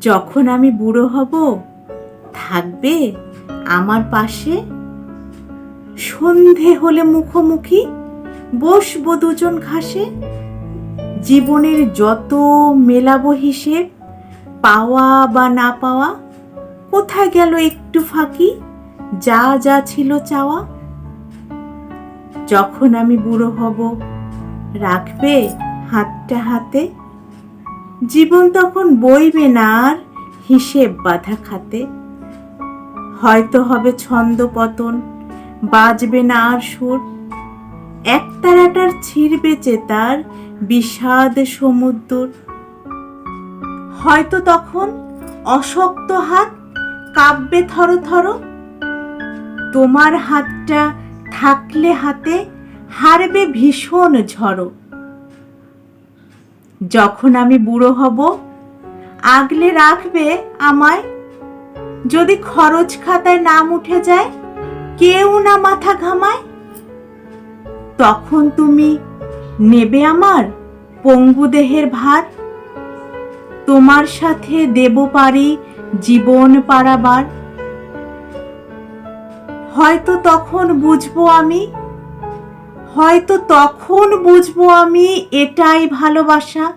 যখন আমি বুড়ো হব, থাকবে আমার পাশে? সন্ধে হলে মুখোমুখি বসবো দুজন ঘাসে? জীবনের যত মেলাবো হিসেব, পাওয়া বা না পাওয়া, কোথায় গেল একটু ফাঁকি? যা যা ছিল চাওয়া? যখন আমি বুড়ো হব, রাখবে হাতটা হাতে? জীবন তখন বইবে না আর হিসেব বাঁধা খাতে। হয়তো হবে ছন্দ পতন, বাজবে না আর সুর। এক তারাটার ছিঁড়বে চেতার বিষাদ সমুদ্র হয়তো তখন অশক্ত হাত কাঁপবে থর থর। তোমার হাতটা থাকলে হাতে হারবে ভীষণ ঝড়। যখন আমি বুড়ো হব, আগলে রাখবে আমায়? যদি খরচ খাতায় নাম উঠে যায়, কেউ না মাথা ঘামায়? তখন তুমি নেবে আমার পঙ্গু দেহের ভার? তোমার সাথে দেব পারি জীবন পারাবার? হয়তো তখন বুঝব আমি হয়তো তখন বুঝব আমি এটাই ভালোবাসা।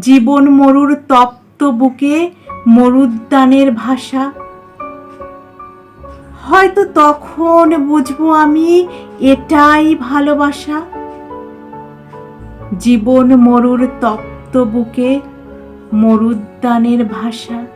জীবন মরুর তপ্ত বুকে মরুদ্যানের ভাষা। হয়তো তখন বুঝব আমি এটাই ভালোবাসা। জীবন মরুর তপ্ত বুকে মরুদ্যানের ভাষা।